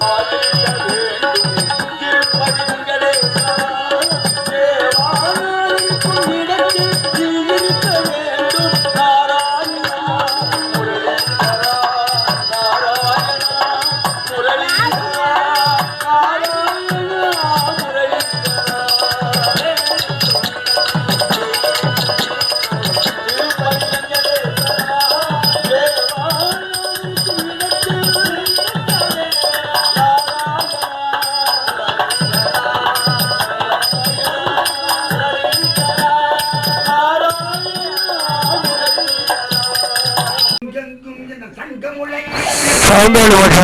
எங்கும்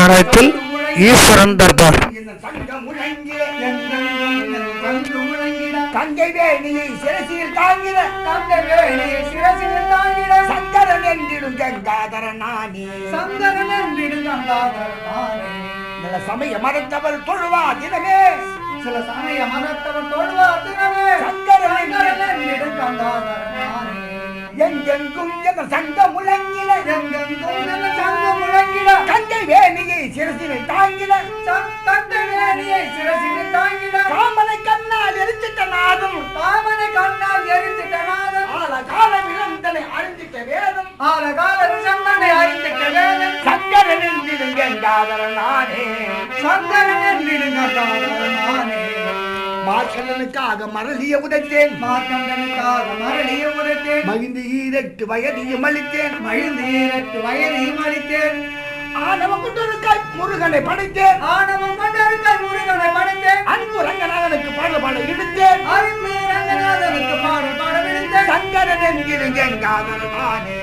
வேலையை ஈஸ்வரன் தர்பார் சங்கரன் என்றிடும் கங்காதர நானே என்றிடும் கங்காதரன் நானே. சமய மறந்தவர் தொழுவா தினமே சில சமய மதத்தவர் தொழுவார் தினமே சங்கரன் என்றிடும் நானே. எங்கெங்கும் என சங்கம் முழங்கிட எங்கெங்கும் என சங்கம் முழங்கிட கங்கை வேணியை சிரசில் தாங்கிட. தந்தை வேலையை சிரசில் தாங்கிட. காமனை கண்ணால் எரிச்சிட்ட நாதும். காமனை கண்ணால் எரித்திட்ட நாதன் ஆல கால விலந்தனை அறிஞ்சிட்ட வேதம். ஆலகால விஷந்தனை அறிந்திட்ட வேதன் சங்கரன் என்றிடும் கங்காதர நானே சங்கரன் என்றிடும் கங்காதரன் நானே. மார்க்கலனுக்காக மரளிய உதைத்தேன். மார்க்கண்டனுக்காக மரளிய உரைத்தேன் மகிழ்ந்து ஈரட்டு வயதியும் அளித்தேன் மகிழ்ந்து ஈரட்டு வயதையும் அளித்தேன் ஆனவம் கொண்டிருக்காய் முருகனை படைத்தேன். ஆணவம் கொண்டிருக்க முருகனை படைத்தேன். அன்பு ரங்கநாதனுக்கு பாட பாட இழுத்தேன் அருமை ரங்கநாதனுக்கு பாடல் பாட விழுந்தேன் சங்கரன் என்கிற சங்கரன் நானே.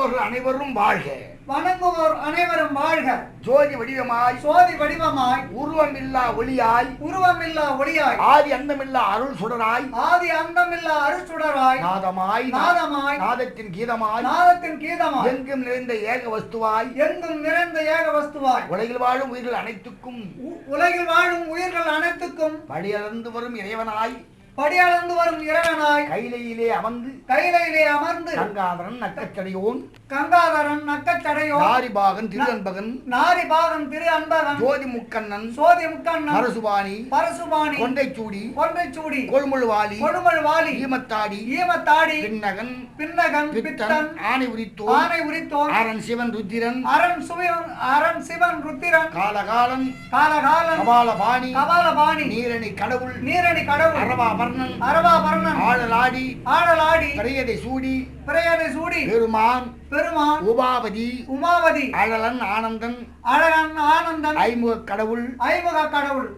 வணங்குவோர் அனைவரும் வாழ்க. வணங்குவோர் அனைவரும் வாழ்க. ஜோதி வடிவமாய் சோதி வடிவமாய் உருவமில்லா ஒளியாய் உருவமில்லா ஒளியாய் ஆதி அந்தமில்லா அருள் சுடராய் ஆதி அந்தமில்லா அருச்சுடராய் நாதமாய் நாதமாய் நாதத்தின் கீதமாய் நாதத்தின் கீதமாய் எங்கும் நிறைந்த ஏக வஸ்துவாய் எங்கும் நிறைந்த ஏக வஸ்துவாய் உலகில் வாழும் உயிர்கள் அனைத்துக்கும் உலகில் வாழும் உயிர்கள் அனைத்துக்கும் படியளந்து வரும் இறைவனாய் படியளந்து வரும் இறைவனாய் கைலையிலே அமர்ந்து கைலையிலே அமர்ந்து கங்காதரன் நக்கச்சடையோன் கங்காதரன் நக்கச்சடையோ நாரிபாகன் திருவன்பகன் நாரிபாகன் திரு அன்பகன் ஜோதி முக்கண்ணன் சோதி முக்கண்ணன் அரசுபாணி பரசுபாணி கொண்டைச்சூடி கொன்றைச்சூடி கொள்முழுவாளி கொடுமல் வாலி ஈமத்தாடி ஈமத்தாடி பின்னகன் பின்னகன் பித்தன் ஆணை உரித்தோன் ஆனை உரித்தோன் ஆரன் சிவன் ருத்திரன் அரண் சுவன் அரண் சிவன் ருத்திரன் காலகாலன் காலகாலன் கபாலபாணி கபாலபாணி நீரணி கடவுள் நீரணி கடவுள் அரவாபர்ணன் அரவாபரணன் ஆழலாடி ஆடலாடி கரையதை சூடி பிரயனை சூடி. பெருமான் பெருமான் உபாவதி உமாவதி அழலன் ஆனந்தன் அழகன் ஆனந்தன் ஐமுக கடவுள் ஐமுக கடவுள்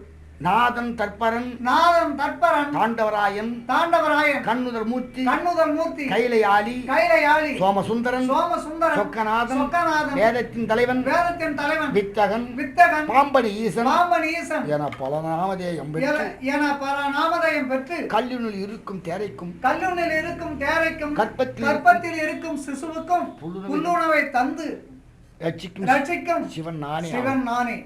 நாதன் தற்பரன் நாதன் தற்பரன் தாண்டவராயன் தாண்டவராயன் கண்ணுதர் மூர்த்தி கண்ணுதல் மூர்த்தி கைலையாளி கைலையாளி சோமசுந்தரன் சோமசுந்தரன் சொக்கநாதன் சொக்கநாதன் வேதத்தின் தலைவன் வேதத்தின் தலைவன் வித்தகன் வித்தகன் பாம்பனி ஈசன் பாம்பன் ஈசன் என பல நாமதேயம் என- பல நாமதயம் பெற்று கல்லினுள் இருக்கும் தேரைக்கும் கல்லூனில் இருக்கும் தேரைக்கும் கற்பத்தில் கற்பத்தில் இருக்கும் சிசுவுக்கும் புல்லுணவை தந்து ரட்சிக்கும் ரட்சிக்கும் சிவன் நானே சிவன் நானே.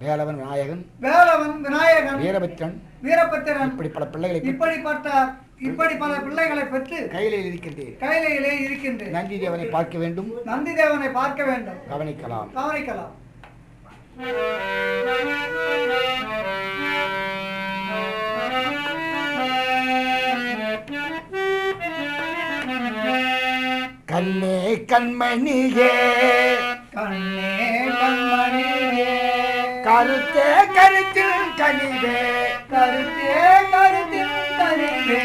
வேலவன் விநாயகன் வேலவன் விநாயகன் வீரபத்ரன் வீரபத்திரன் இப்படி பல பிள்ளைகளை இப்படிப்பட்ட இப்படி பல பிள்ளைகளை பெற்று கையிலே இருக்கின்றேன் கையிலே இருக்கின்றேன் நந்தி தேவனை பார்க்க வேண்டும். நந்தி தேவனை பார்க்க வேண்டும். கவனிக்கலாம். கவனிக்கலாம். கண்ணே கண்மணியே. கண்ணே கண்மணியே. கருத்தே கருத்தில் கனிவே கருத்தே கருத்தில் கனிவே.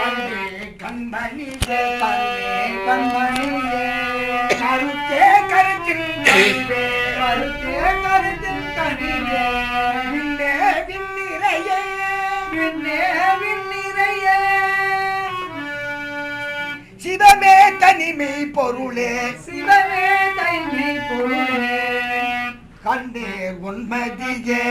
கண்டே கண்மணிவே கண்டே கண்மணிவே கருத்தே கருத்தில் கனிவே கருத்தே கருத்தில் கனிவே. விண்ணே விண்ணிறையே விண்ணே விண்ணிறையே. சிவமே தனிமை பொருளே சிவமே தனிமை பொருளே. கண்டேர் உண்மதியே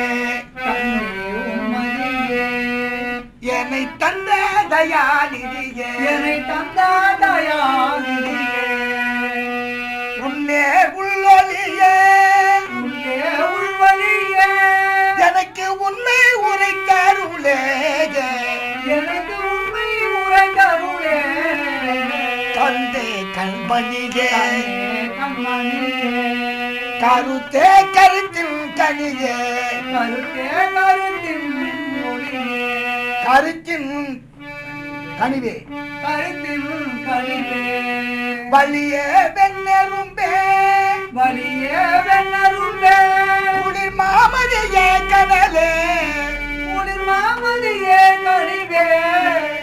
என்னை தந்த தயாநிதியே என்னை தந்தாதயாநிதியே உன்னே உள்ளொலியே உள்ளே உள்வழியே. எனக்கு உண்மை உரைத்தருளே எனக்கு உண்மை கண்டே கண் கண்மணியே. கண்மணியே. கருத்தே கருத்தின் கனியே. கருத்தே கருத்தின் கருத்தின் கனிவே. கருத்தின் கனிவே. வலியே வெண்ணெரும்பே. வலியே வெண்ணரும்பே. குளிர் மாமதியே கடலே குளிர் மாமதியே கனிவே.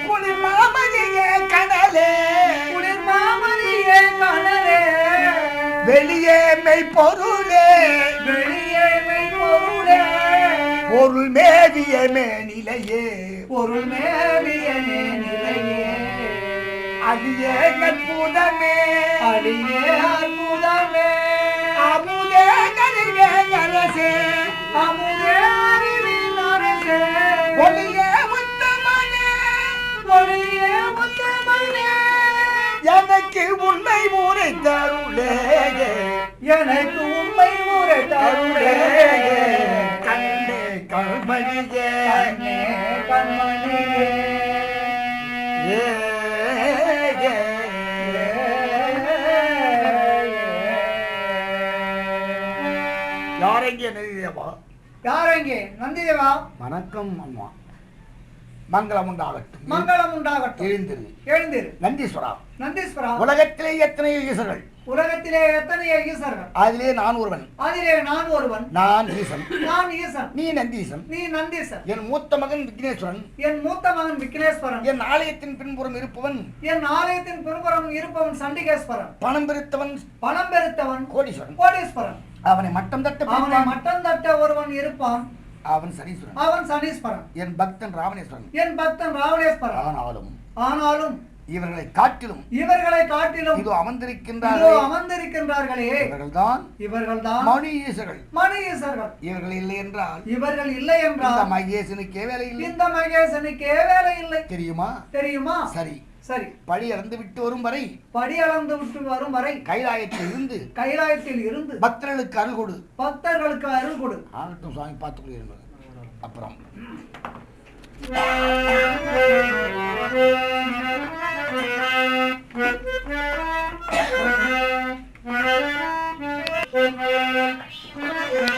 குளிர் மாமதியே கடலே வெளியே மெய்ப்பொருளே வெளியே மெய்ப்பொருளே பொருள். மேவிய மேனிலையே பொருள் மேவியனே நிலையே. அடியே நட்புதமே அடியே அற்புதமே. அமுதே கருவே அரசே. அமுதே அறிவின் அரசே. ஒளியே முத்தமனே பொழியே முத்தமனே எனக்கு உண்மை எனக்கு உண்மை முறை தருளே கண்ணே கண்மணியே. கண்ணே கண்மணியே. யாரெங்கே நெறியவா யாரெங்கே நந்திதேவா? வணக்கம் அம்மா. மங்களம் உண்டாகட்டும். மங்களம் உண்டாகட்டும். எழுந்திரு. எழுந்திரு. நந்தீஸ்வரா. நந்தீஸ்வரா. உலகத்திலே எத்தனை ஈசர்கள்? உலகத்திலே எத்தனைய ஈசர்கள்? அதிலே நான் ஒருவன். அதிலே நான் ஒருவன். நான் ஈசன். நான் ஈசன். நீ நந்தீசன். நீ நந்தீசன். என் மூத்த மகன் விக்னேஸ்வரன். என் மூத்த மகன் விக்னேஸ்வரன். என் ஆலயத்தின் பின்புறம் இருப்பவன். என் ஆலயத்தின் பின்புறம் இருப்பவன் சண்டிகேஸ்வரன். பணம் பெருத்தவன். பணம் பெருத்தவன். கோடீஸ்வரன். கோடீஸ்வரன். அவனை மட்டம் தட்ட அவனை. மட்டம் தட்ட ஒருவன் இருப்பான். அவன் சனீஸ்வரன். அவன் சனீஸ்வரன். என் பக்தன் ராவணேஸ்வரன். என் பக்தன் ராவணேஸ்வரன். ஆனாலும் ஆனாலும் இவர்களை காட்டிலும் இவர்களை காட்டிலும் இதோ அமர்ந்திருக்கின்றார்கள். அமர்ந்திருக்கின்றார்களே. இவர்கள்தான் இவர்கள்தான் மணி ஈசர்கள் மணி ஈசர்கள் இவர்கள் இல்லை என்றால் இவர்கள் இல்லை என்றால் மகேசனுக்கே வேலை இல்லை. இந்த மகேசனுக்கே வேலை இல்லை. தெரியுமா? தெரியுமா? சரி. சரி. பழி இறந்து விட்டு வரும் வரை படி அளந்து விட்டு வரும் வரை கைலாயத்தில் இருந்து கைலாயத்தில் இருந்து பக்தர்களுக்கு அருள் கொடு. பக்தர்களுக்கு அருள் கொடு. ஆகட்டும் சுவாமி பார்த்துக் கொள்கிறேன் அப்புறம்.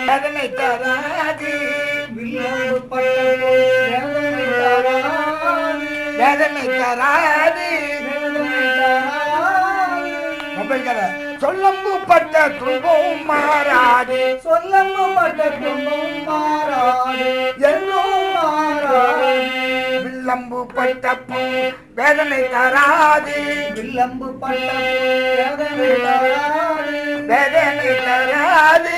வேதனை தராது பட்டபோல் சொல்லம்புப்பட்ட துன்பம் மாறாது. சொல்லம்பு பட்ட துன்பம் மாறாது. எல்லோரும் மாறாது. வில்லம்புப்பட்ட பூ வேதனை தராது. வில்லம்பு பட்ட வேதனை தாராது. வேதனை தராது.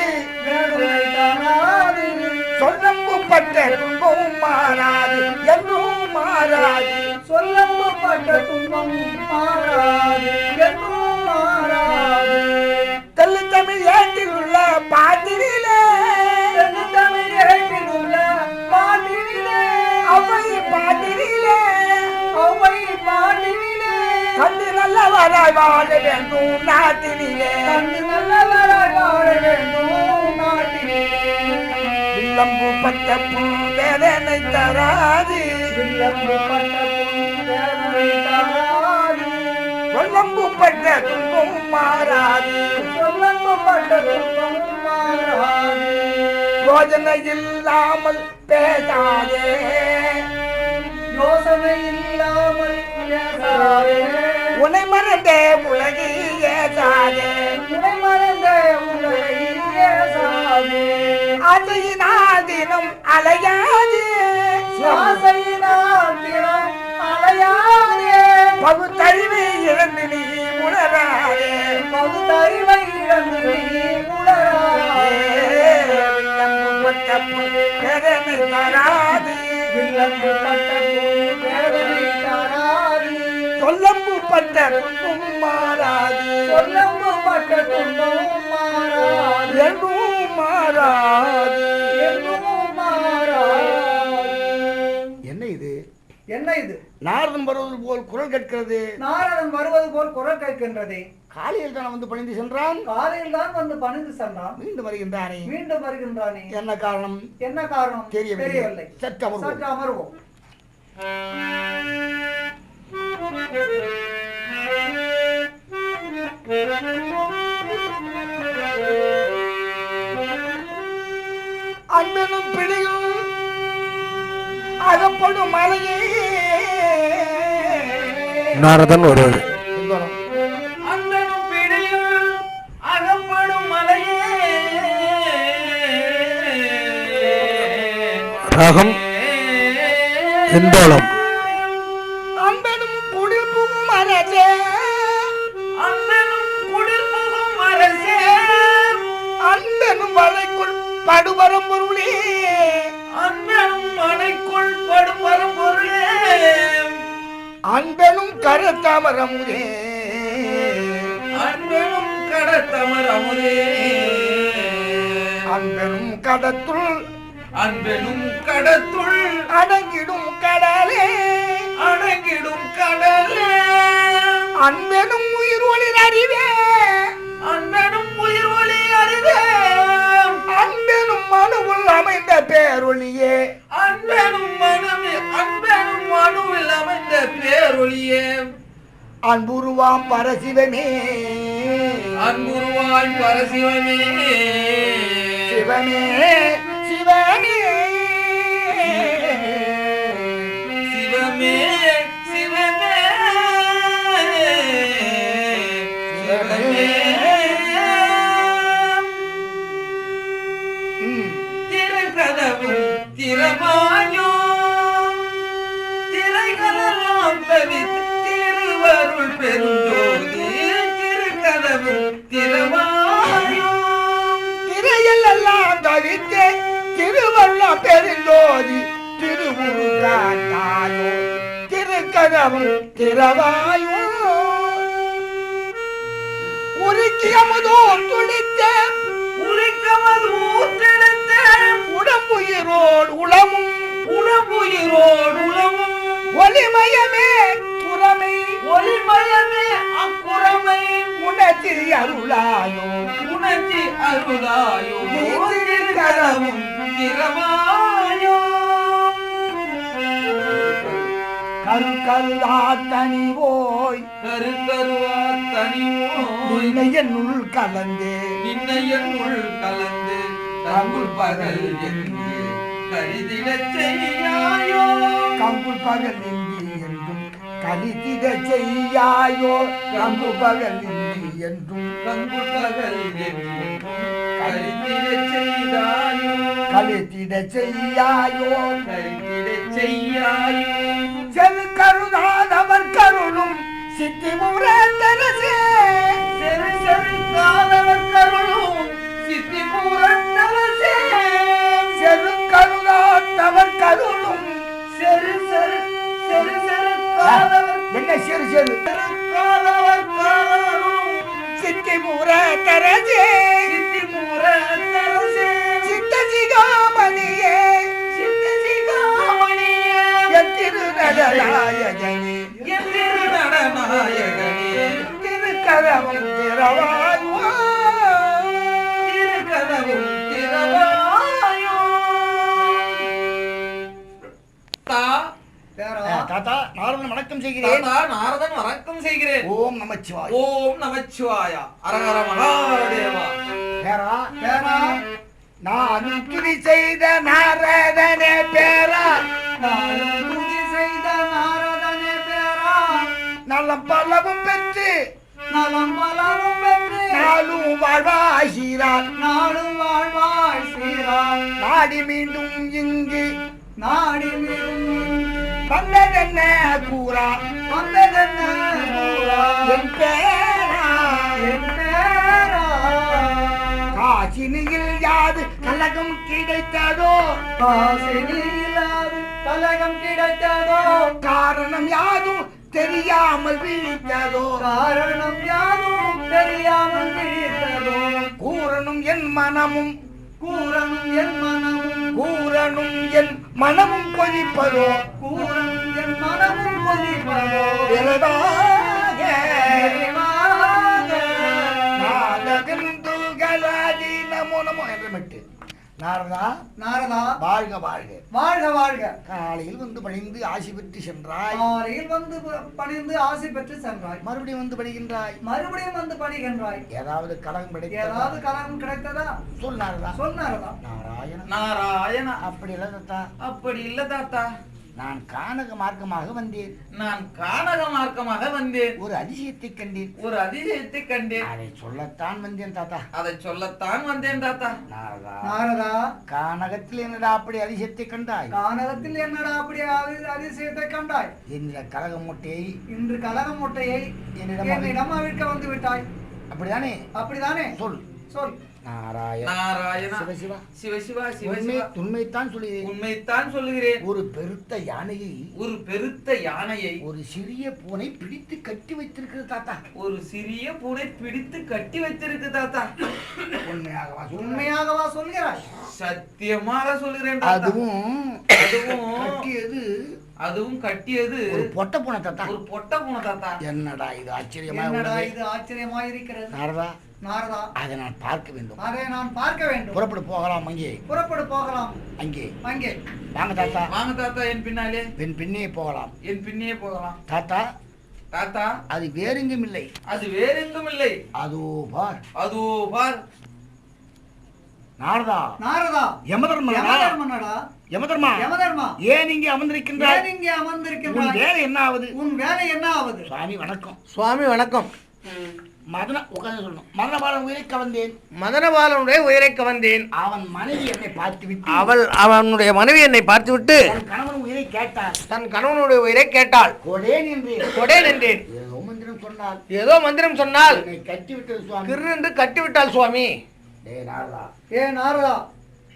சொல்லம்புப்பட்ட துன்பம் மாறாது. என்றும் மாறாது சொல்லம்பு பட்ட துன்பம் மாறாது என்றும் மாறாது தெல்லு தமிழ் ஏட்டில் உள்ள பாட்டிலே தென்னு தமிழ் ஏட்டில் உள்ள பாட்டினிலே அவை பாட்டிலே அவை பாட்டினிலே கண்டு நல்லவராய் வாழ வேண்டும் நாட்டினிலே. கண்டு நல்லவராய் வாழ வேண்டும் நாட்டிலே வில்லம்பு பட்ட வேதனை தாராது. சொல்லம்புப்பட்ட துன்பம் மாறாது. சொல்லம்பு பட்ட துன்பம் மாறாது. யோஜனை இல்லாமல் பேசாதே. யோசனை இல்லாமல் பேசாதே. உனை மறந்தே உலகில் ஏசாதே. உன்னை மறந்த உங்களை ஏசாதே. அதையினால் தினம் அலையாதே. பகுத்தறிவை இழந்து நீ உணராதே. பகுத்தறிவை இழந்து நீ உணராதே. வில்லம்புப்பட்ட பூ வேதனை தராது. வில்லம்பு பட்ட துன்பம் மாறாது. சொல்லம்பு பட்ட துன்பம் மாறாது மாறாது. என்ன இது? நாரதம் வருவது போல் குரல் கேட்கிறது. நாரதன் வருவது போல் குரல் கேட்கின்றதே. காலையில் தான் வந்து பணிந்து சென்றான். காலையில் தான் வந்து பணிந்து சென்றான். மீண்டும் வருகின்றானே. மீண்டும் வருகின்றானே. என்ன காரணம்? என்ன காரணம்? தெரியவில்லை. சற்று அமர்வோம். சற்று அமர்வோம். அன்பனும் பிடியும் அகப்படும் மலையே. நாரதன் மலையே. ராகம் இந்தோளம் அன்பனும் குடில் அன்பனும் கருத்தாமரமுதே. அன்பனும் கடத்தமர் அமுதே அன்பனும் கடத்துள் அன்பெனும் கடத்துள் அடங்கிடும் கடலே. அடங்கிடும் கடலே. அன்பனும் உயிர் ஒளிர் அறிவே. அன்பனும் உயிர் ஒளி அறிவே. அன்பனும் மனுவுள் அமைந்த பேரொளியே அன்பனும் பேரொளியே அன்புருவாம் பரசிவமே அன்புருவாய் பரசிவமே சிவமே சிவமே. திருவருள் பெருஞ்சோதி திருக்கதவும் திறமாயோ திரையெல்லாம் தவித்தே திருவள்ளம் பெருந்தோதி திருவுரு காட்டாயோ திருக்கதவும் திரவாயோ. உருக்கியமுதோ துடித்த. உரைக்கமது ஊற்றெடுத்த. உடம்புயிரோடு உளமும் உணவுயிரோடு உளவும். ஒளிமயமே ஒளிமயமே அக்குறமை உணர்ச்சி அருளாயோ உணர்ச்சி அருளாயோ திருக்கதவும் திறமாயோ. கருக்கல்லா தனிவோய் கருக்கருவா தனிமோய் என்னுள் கலந்தே நின்னையனுள் கலந்து தங்குள் பகல் என்று கருதிடச் செய்யாயோ. கம்புல் பகல் கலித்திட செய்யாயோ கம்பு பகல் என்றும் தங்குள் பகல் கருதிடச் செய்தாயோ கலித்திட செய்யாயோ கருதிடச் செய்யாயோ செல் கருதாதவர் கருளும் சித்தி முரத்தரசே செரு செரு காதவர் கருளும் சித்தி பூரத்தரசே செரு கருதாதவர் கருளும் செரு செரு செரு செரு. என்ன செரு செரு? சித்தி முரத்தரசே சித்தி பூரத்தரசே சித்த சிகாமணியே சித்தி சிகாமணியே என் திருநடநாயகனே. என் திருநடநாயகனே. திருக்கரவம் திரவாயோ திருக்கதவும் திறவாயோ தா தாத்தா நாரணன் வணக்கம் செய்கிறேன். நாரதன் வணக்கம் செய்கிறேன். ஓம் நமச்சிவாய். ஓம் நமச்சிவாயா. அரஹர மகாதேவா. பேரா பேரா நான் துதி செய்த நாரதனே பேரா. நாளும் துதி செய்த நாரதனே பேரா. நலம் பலவும் பெற்று நலம் பலவும் பெற்று நாளும் வாழ்வாகிறார் நாடும் வாழ்வாய் ஸ்ரீராம் நாடி மீண்டும் இங்கு நாடி மீண்டும் வந்ததென்ன கூறா வந்ததென்ன கூறா? என் பேரா என் பேரா. காசினியில் யாது கலகம் கிடைத்ததோ? காசினியிலாது கலகம் கிடைத்ததோ? காரணம் யாதும் தெரியாமல் விழித்ததோ காரணம் யாரும் தெரியாமல் விழித்ததோ கூறனும் என் மனமும். கூறனும் என் மனமும். கூறனும் என் மனமும் கொதிப்பதோ கூறனும் நாதபிந்துகளாதி நமோ நமோ என்று மட்டு நாரதா நாரதா வாழ்க வாழ்க வாழ்க வாழ்க காலையில் வந்து பணிந்து ஆசி பெற்று சென்றாய் காலையில் வந்து பணிந்து ஆசை பெற்று சென்றாய் மறுபடியும் வந்து பணிகின்றாய் மறுபடியும் வந்து பணிகின்றாய் ஏதாவது கலகம் ஏதாவது கிடைத்ததா கலகம் கிடைத்ததா சொல் நாரதா சொல் நாரதா நாராயண நாராயணா அப்படி இல்ல தாத்தா. அப்படி இல்ல தாத்தா. நான் கானக மார்க்கமாக வந்தேன். நான் கானக மார்க்கமாக வந்தேன். ஒரு அதிசயத்தை கண்டேன். ஒரு அதிசயத்தை கண்டேன். அதை சொல்லத்தான் வந்தேன் தாத்தா. அதை சொல்லத்தான் வந்தேன் தாத்தா. நாரதா நாரதா. கானகத்தில் என்னடா அப்படி அதிசயத்தை கண்டாய்? கானகத்தில் என்னடா அப்படி அதி- அதிசயத்தை கண்டாய்? என்ற கலக முட்டையை இன்று கலக முட்டையை என்னிடம் என்னிடம் அவிழ்க்க வந்து விட்டாய். அப்படிதானே? அப்படிதானே? சொல். சொல். உண்மைத்தான் சொல்லுகிறேன் உண்மைத்தான் சொல்லுகிறேன். ஒரு பெருத்த யானையை ஒரு பெருத்த யானையை. ஒரு சிறிய பூனை பிடித்து கட்டி வைத்திருக்கிறது தாத்தா. ஒரு சிறிய பூனை பிடித்து கட்டி வைத்திருக்கு தாத்தா. உண்மையாகவா? உண்மையாகவா சொல்கிறாய்? சத்தியமாக சொல்லுகிறேன். அதுவும் அதுவும் கட்டியது. அதுவும் கட்டியது. ஒரு பொட்ட பூனை தாத்தா. ஒரு பொட்ட பூனை தாத்தா. என்னடா இது ஆச்சரியமா இது ஆச்சரியமாய் இருக்கிறது? நாரதா. அதை நான் பார்க்க வேண்டும். அதை நான் பார்க்க வேண்டும். புறப்பட்டு போகலாம் அங்கே. புறப்படு போகலாம். அங்கே. அங்கே. வாங்க தாத்தா. வாங்க தாத்தா என் பின்னாலே. என் பின்னே போகலாம். என் பின்னே போகலாம். தாத்தா. தாத்தா. அது வேறெங்கும் இல்லை. அது வேறெங்கும் இல்லை. அதோ பார். அதோ பார். நாரதா. நாரதா. யமதர்மனா யமதர்மனடா. யமதர்மா. யமதர்மா. ஏன் இங்கே அமர்ந்திருக்கின்றாய்? ஏன் இங்கே உன் அமர்ந்திருக்கின்றாய் வேலை என்ன ஆகுது? உன் வேலை என்ன ஆவது சுவாமி வணக்கம். சுவாமி வணக்கம். மதன உட்கார்ந்து சொல்லணும். மதனபாலன் உயிரை கவர்ந்தேன். மதனபாலனுடைய உயிரை கவர்ந்தேன். அவன் மனைவி என்னை பார்த்து அவள் அவனுடைய மனைவி என்னை பார்த்துவிட்டு தன் கணவன் உயிரை கேட்டார். தன் கணவனுடைய உயிரை கேட்டாள். கொடேன் என்று கொடேன் என்றேன். ஏதோ மந்திரம் சொன்னால். ஏதோ மந்திரம் சொன்னால் என்னை கட்டி விட்டது சுவாமி. கிருந்து கட்டிவிட்டாள் சுவாமி. டேய் நாரதா. ஏ நாரதா.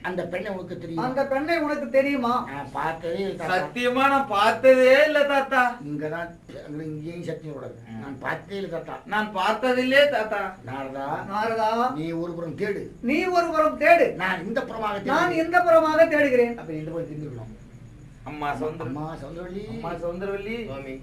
அந்த பெண்ணை உனக்கு தெரியும்? அந்த பெண்ணை உனக்கு தெரியுமா? நான் பார்த்ததே. சத்தியமா நான் பார்த்ததே இல்ல தாத்தா. இங்கதான் இங்கேயும் சத்தியம் கூடாது நான் பார்த்ததே இல்லை தாத்தா. நான் பார்த்ததில்லே தாத்தா. நாரதா நாரதா. நீ ஒரு புறம் தேடு. நீ ஒரு புறம் தேடு. நான் இந்த புறமாக நான். எந்த புறமாக தேடுகிறேன்? அப்ப இந்த புறம் தெரிஞ்சுக்கணும். அம்மா சௌந்தர அம்மா சௌந்தரவல்லி. அம்மா சௌந்தரவல்லி.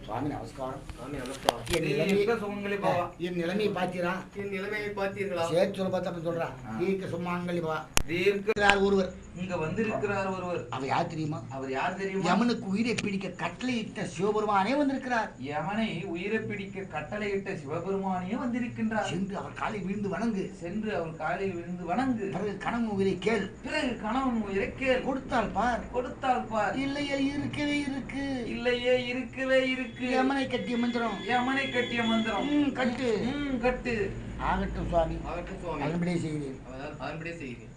சுவாமி. நமஸ்காரம். என் தீர்க்க நிலைமை சுமங்கலி பாவா? என் நிலைமையை பார்த்தீரா என் நிலைமையை பார்த்தீர்களா சேர்த்து சொல்ல பார்த்தா அப்படி சொல்றா. தீர்க்க சும்மாங்கலி பா தீர்க்க இருக்கிறார் ஒருவர். இங்க வந்திருக்கிறார் ஒருவர். அவர் யார் தெரியுமா? அவர் யார் தெரியுமா? யமனுக்கு உயிரை பிடிக்க கட்டளையிட்ட சிவபெருமானே வந்திருக்கிறார். யமனை உயிரை பிடிக்க கட்டளையிட்ட சிவபெருமானே வந்திருக்கின்றார். சென்று அவர் காலில் விழுந்து வணங்கு. சென்று அவர் காலில் விழுந்து வணங்கு. பிறகு கணவன் உயிரை கேள். பிறகு கணவன் உயிரை கேள். கொடுத்தால் பார். கொடுத்தால் பார். இல்லையே இருக்கவே இருக்கு. இல்லையே இருக்கவே இருக்கு. யமனை கட்டிய மந்திரம். யமனை கட்டிய மந்திரம். ம், கட்டு. ம், கட்டு. ஆகட்டும் சுவாமி. ஆகட்டும் சுவாமி. அதன்படியே செய்கிறேன். அதன்படியே செய்கிறேன்.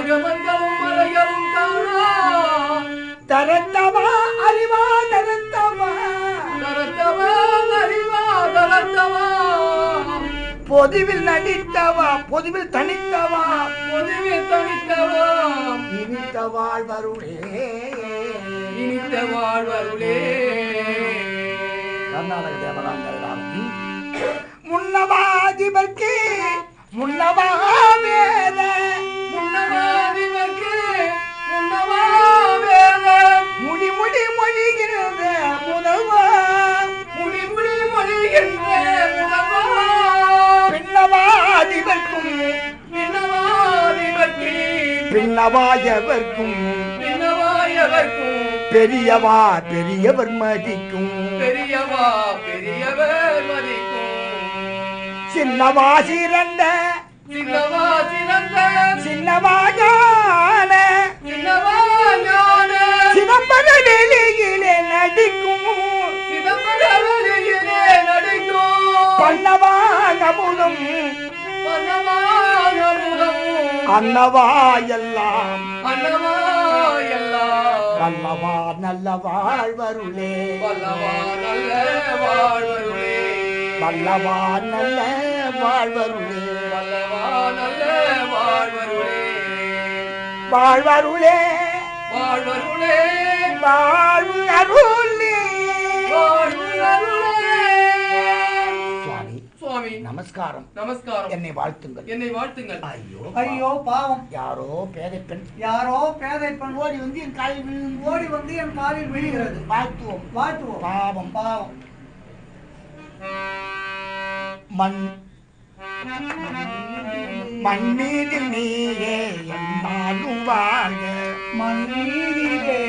ஆகமங்களும் மலைகளும் காணா. தரத்தவா அறிவா தரத்தவா. தரத்தவா அறிவா தரத்தவா. பொதுவில் நடித்தவா பொதுவில் தனித்தவா. பொதுவில் தனித்தவா. இனித்த வாழ்வருளே. இனித்த வாழ்வருளே. கர்நாடக தேவதாந்தரம் முன்னவாதிபர்க்கு முன்னவா வேத முன்னவாதிவர்க்கு முன்னவா வேத முடி முடி மொழிகின்ற பின்னவாதிவர்க்கு. பின்னவாயவர்க்கும். பின்னவாயவர்க்கும். பெரியவா பெரியவர் மதிக்கும். பெரியவா பெரியவர் மதிக்கும். சின்னவா சிறந்த சின்னவா சிறந்த சின்னவாயான சின்னவா ஞான. சிதம்பர வெளியிலே நடிக்கும். சிதம்பர வெளியிலே நடிக்கும். பரமானமுதம் அன்னவா எல்லாம். அன்னவா எல்லாம். வல்லவா நல்ல வாழ்வருளே. வல்லவா நல்ல வாழ்வருளே. வல்லவா நல்ல வாழ்வருளே. வல்லவா வாழ்வருளே. வாழ்வருளே. வாழ்வு அருளே சுவாமி சுவாமி. நமஸ்காரம். நமஸ்காரம். என்னை வாழ்த்துங்கள். என்னை வாழ்த்துங்கள். ஐயோ ஐயோ பாவம். யாரோ பேதை பெண் யாரோ பேதை பெண் ஓடி வந்து என் காலில் விழுந்து ஓடி வந்து என் காலில் விழுகிறது. வாழ்த்துவோம். வாழ்த்துவோம். பாவம். பாவம். மண் மண் மீது நீயே என்னாலும் வாழ்க மண் மீதிலே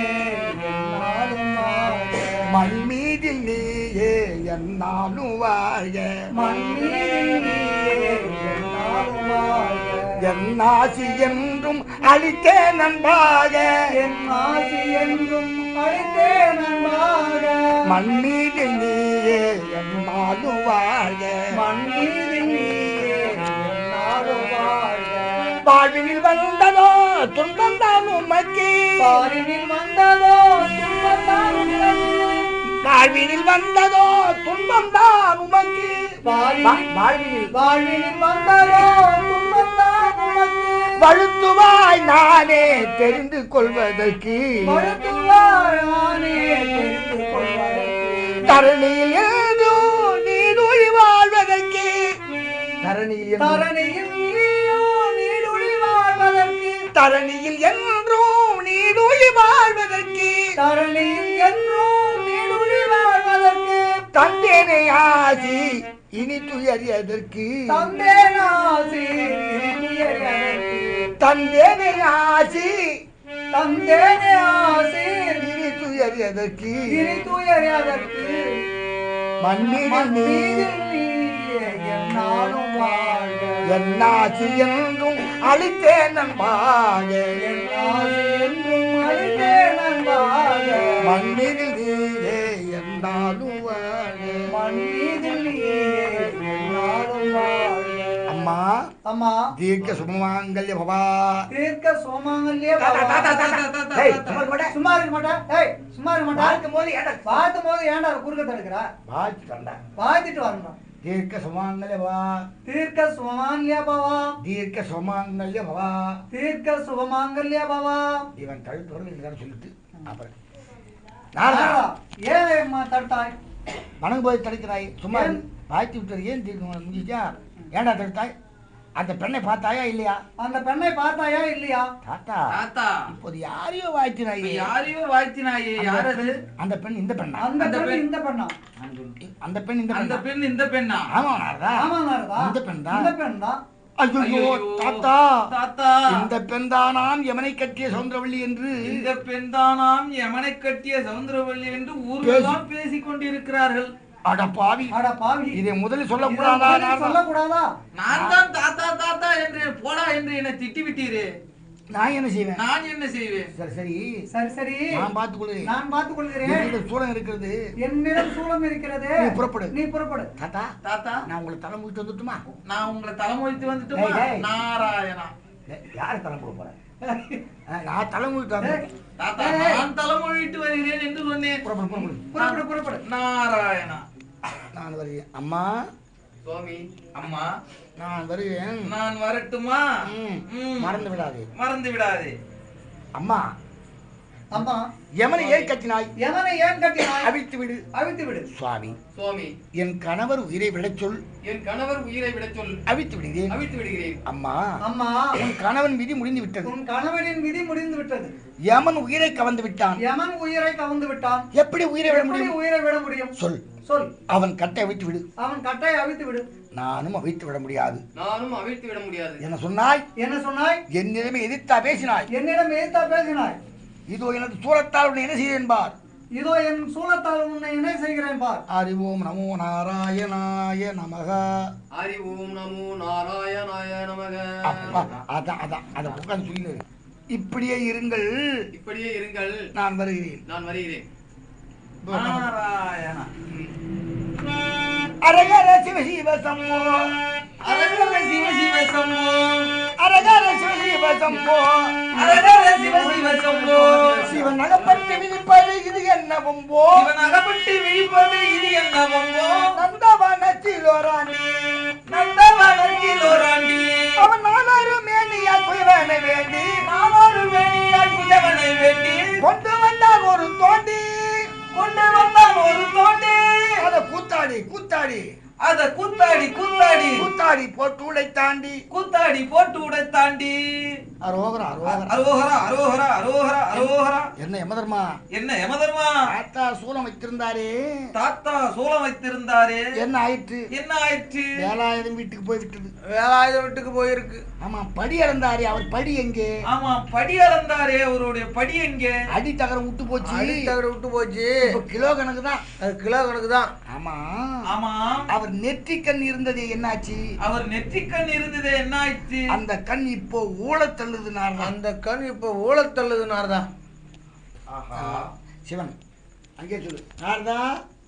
என்னாலும் வாழ்க. மண் மீது நீயே என்னாலும் வாழ்க மண் மீதிலே என்னாலும் வாழ்க. என்னாசி என்றும் அழித்தே நண்பாக என் ஆசி என்றும் அழைத்தே நன்பாக மண் மீது நீயே என்னாலும் வாழ்க மண் வாழ்வினில் வந்ததோ துன்பம் தான் உமக்கு. பாரினில் வந்ததோ துன்பத்தான் உள்ளது. வாழ்வினில் வந்ததோ துன்பம் தான் உமக்கு வாழ்வினில். வாழ்வினில் வந்ததோ துன்பத்தான் உமக்கு. வழுத்துவாய் நானே தெரிந்து கொள்வதற்கு. மருத்துவாயானே தெரிந்து கொள்வதற்கு. தரணியில் ஏதோ நீடொழி வாழ்வதற்கு. தரணியில் தரணியில் தரணியில் என்றும் நீடொழி வாழ்வதற்கு தரணியில் என்றும் நீடுழி வாழ்வதற்கு தந்தேனை ஆசி இனி துயறியதற்கு தந்தேனாசி உயர்வதற்கு. தந்தேனை ஆசி தந்தேனே ஆசி இனி துயறியதற்கு இனி துயர்வதற்கு. மண்மீது நீ மண்மீதில் நீயே எந்நாளும் வாழ்க. என்றும் அழித்தே நண்பாக என்றும் அழித்தே நண்பாக. மண்ணில். அம்மா அம்மா. தீர்க்க சுமமாங்கல்ய பவா. தீர்க்க தாத்தா. சும்மா இருக்க மாட்டே. ஏய் சும்மா இருக்க வாழ்த்தும் போது ஏன்டா பார்த்தும் போது ஏன்டா குறுக்க தடுக்கிற வாழ்த்து தண்டா பார்த்துட்டு வரணும் தீர்க்க சுமமாங்கல்ய பவா. தீர்க்க சுமமாங்கல்ய பவா. தீர்க்க சுமமாங்கல்ய பவா. தீர்க்க சுபமாங்கல்ய பவா. இவன் தழுத்து வரல சொல்லிட்டு அப்புறம். நாரதா, ஏன் அம்மா தடுத்தாய்? வணங்கு போய் தடுக்கிறாய். சும்மா? வாழ்த்து விட்டது ஏன் தீர்க்க முடிஞ்சா ஏன்டா தடுத்தாய்? அந்த பெண்ணை பார்த்தாயா இல்லையா? அந்த பெண்ணை பார்த்தாயா இல்லையா? தாத்தா தாத்தா. இப்போது யாரையோ வாழ்த்தினாயே? யாரையோ வாழ்த்தினாயே? யார் அது? அந்த பெண் இந்த பெண்ணா? அந்த பெண். இந்த பெண்ணா? அந்த பெண் இந்த அந்த பெண் இந்த பெண்ணா? ஆமா நாரதா ஆமா நாரதா இந்த பெண் தான் இந்த பெண் தான் ஐயோ தாத்தா. தாத்தா. இந்த பெண் தானாம் எமனை கட்டிய சௌந்தரவள்ளி என்று இந்த பெண் தானாம் யமனை கட்டிய சவுந்தரவல்லி என்று ஊரெல்லாம் பேசிக் கொண்டிருக்கிறார்கள். அட பாவி. அட பாவி. இதை முதலில் சொல்லக்கூடாதா? சொல்லக்கூடாதா? நான் தான் தாத்தா தாத்தா என்று போடா என்று என்னை திட்டி விட்டீரே நான் என்ன செய்வேன்? நான் என்ன செய்வேன்? சரி சரி. சரி சரி. நான் பார்த்துக் கொள்கிறேன் நான் பார்த்துக் கொள்கிறேன் சூழல் இருக்கிறது. என்னிடம் சூலம் இருக்கிறது. நீ புறப்படு. நீ புறப்படு. தாத்தா தாத்தா. நான் உங்களை தலை முடித்து வந்துட்டுமா? நான் உங்களை தலைமொழித்து வந்துட்டுமா. நாராயணா. யார் தலை கொடுக்க போறேன் நான் தலை முடித்து வந்தேன். தாத்தா. நான் தலைமொழிட்டு வருகிறேன் என்று சொன்னேன். புறப்படு புறப்படு. புறப்படு புறப்படு. நாராயணா. நான் வருகிறேன் அம்மா? சுவாமி அம்மா. நான் வருகிறேன் நான் வரட்டுமா. மறந்து விடாதே. மறந்து விடாதே. அம்மா. அம்மா. எமனை ஏன் கட்டினாய்? எவனை ஏன் கட்டினாய்? அவிழ்த்து விடு. அவித்து விடு. சுவாமி. சுவாமி. என் கணவர் உயிரை விடச் சொல். என் கணவர் உயிரை விடச் சொல். அவித்து விடுகிறேன். அவிழ்த்து விடுகிறேன். அம்மா. அம்மா. உன் கணவன் விதி முடிந்து விட்டது. உன் கணவனின் விதி முடிந்து விட்டது. யமன் உயிரை கவர்ந்து விட்டான். யமன் உயிரை கவர்ந்து விட்டான். எப்படி உயிரை விட முடியும்? உயிரை விட முடியும்? சொல். சொல். அவன் கட்டை அவித்து விடு. அவன் கட்டை அவித்து விடு. நானும் அவித்து விட முடியாது. நானும் அவிழ்த்து விட முடியாது. என சொன்னாய்? என்ன சொன்னாய்? என்னிடமே எதிர்த்தா பேசினாய். என்னிடம் எதிர்த்தா பேசினாய். இதோ எனது சூரத்தால் உன்னை என்ன செய்தேன் பார். இதோ என் சூலத்தால் உன்னை இணை செய்கிறேன் பார். அறிவோம் நமோ நாராயணாய நமக. ஓம் நமோ நாராயணாய நமக. அதான் அதான் அதை உட்காந்து சொல்லு. இப்படியே இருங்கள். இப்படியே இருங்கள். நான் வருகிறேன். நான் வருகிறேன். நாராயண. அரகர சிவ சிவ சம்போ அரகர சிவ சிவ சம்போ அரகர சிவ சிவ சம்போ அரகர சிவ சிவ சம்போ சிவன் அகப்பட்டு விதிப்பது இது என்ன பொம்போ இவன் அகப்பட்டு விழிப்பது இது என்ன வம்போ நந்தவனத்திலோராணி நந்தவனத்தில் ஓராண்டி அவன் நாலாறு மேனியா குயவனை வேண்டி நானொரு வேணியாய் குஜவனை வேண்டி கொண்டு வந்தான் ஒரு தோண்டி கொண்டு வந்தான் ஒரு தோண்டி அத கூத்தாடி கூத்தாடி. அத கூத்தாடி கூத்தாடி. கூத்தாடி போட்டு உடை தாண்டி. கூத்தாடி போட்டு உடை தாண்டி. அரோகரா அரோகரா. அரோஹரா அரோஹரா அரோஹரா என்ன எமதர்மா என்ன யமதர்மா? தாத்தா சூலம் வைத்திருந்தாரே. தாத்தா சூலம் வைத்திருந்தாரே. என்ன ஆயிற்று? என்ன ஆயிற்று? வேலாயுதம் வீட்டுக்கு போய் விட்டது. வேலாயுத வீட்டுக்கு போயிருக்கு. ஆமா படி இறந்தாரே அவர் படி எங்கே? ஆமா படி அளந்தாரே அவருடைய படி எங்க? அடி தகரம் விட்டு போச்சு. அடித்தகடு விட்டு போச்சு. கிலோ கணக்கு தான் கிலோ கணக்கு தான் ஆமா. ஆமா. அவர் நெற்றி கண் இருந்தது என்னாச்சு? அவர் நெற்றிக்கண் இருந்தது என்ன ஆயிடுச்சு அந்த கண் இப்போ ஊழத் தள்ளுதுனார் அந்த கண் இப்போ ஊழத்தள்ளுதுனார்தான் சிவன் அங்கே சொல்லு. நாரதா?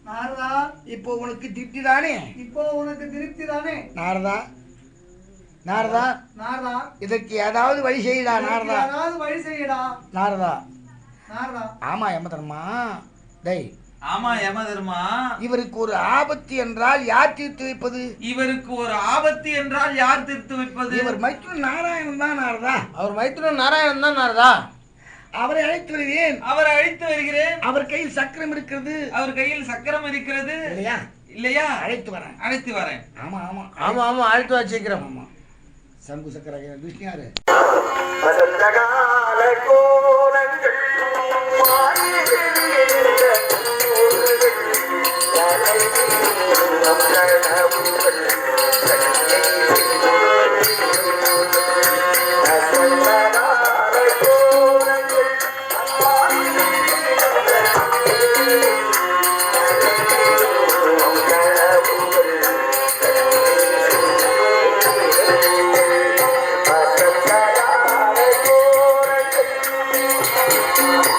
நாரதா? இப்போ உனக்கு திருப்தி தானே இப்போ உனக்கு திருப்தி தானே நாரதா? நாரதா? நாரதா. இதற்கு ஏதாவது வழி செய்யடா நாரதா. யாராவது வழி செய்யடா. நாரதா? நாரதா. ஆமா ஏமாத்தரமா டேய் ஆமா யமதர்மா இவருக்கு ஒரு ஆபத்து என்றால் யார் தீர்த்து வைப்பது? இவருக்கு ஒரு ஆபத்து என்றால் யார் தீர்த்து வைப்பது? இவர் மைத்ரு நாராயணன் தான் நாரதா. அவர் மைத்துனன் நாராயணன் தான் நாரதா? அவரை அழைத்து வருகிறேன். அவரை அழைத்து வருகிறேன். அவர் கையில் சக்கரம் இருக்கிறது. அவர் கையில் சக்கரம் இருக்கிறது. இல்லையா? இல்லையா? அழைத்து வரேன். அழைத்து வரேன். ஆமா ஆமா. ஆமா ஆமா அழைத்து வச்சுக்கிறோம் ஆமா. சங்கு சக்கர விஷ்ணியாரு கோலங்கள் I'm